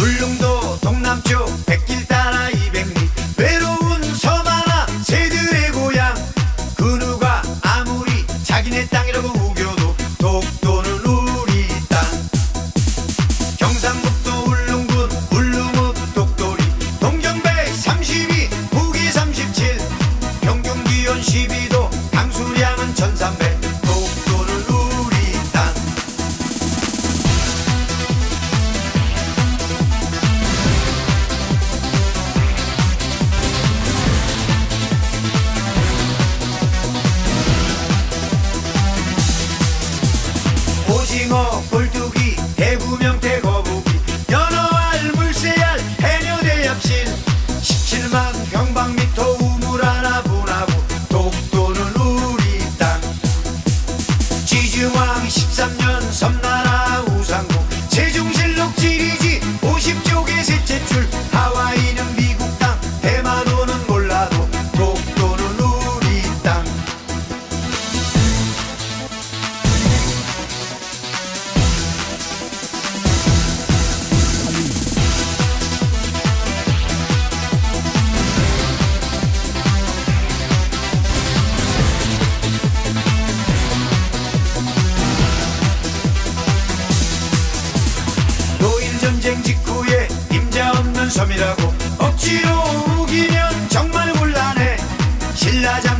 울릉도 동남쪽 백길 따라 이백 오징어, 볼뚜기 직후에 임자 없는 섬이라고 억지로 우기면 정말 곤란해. 신라장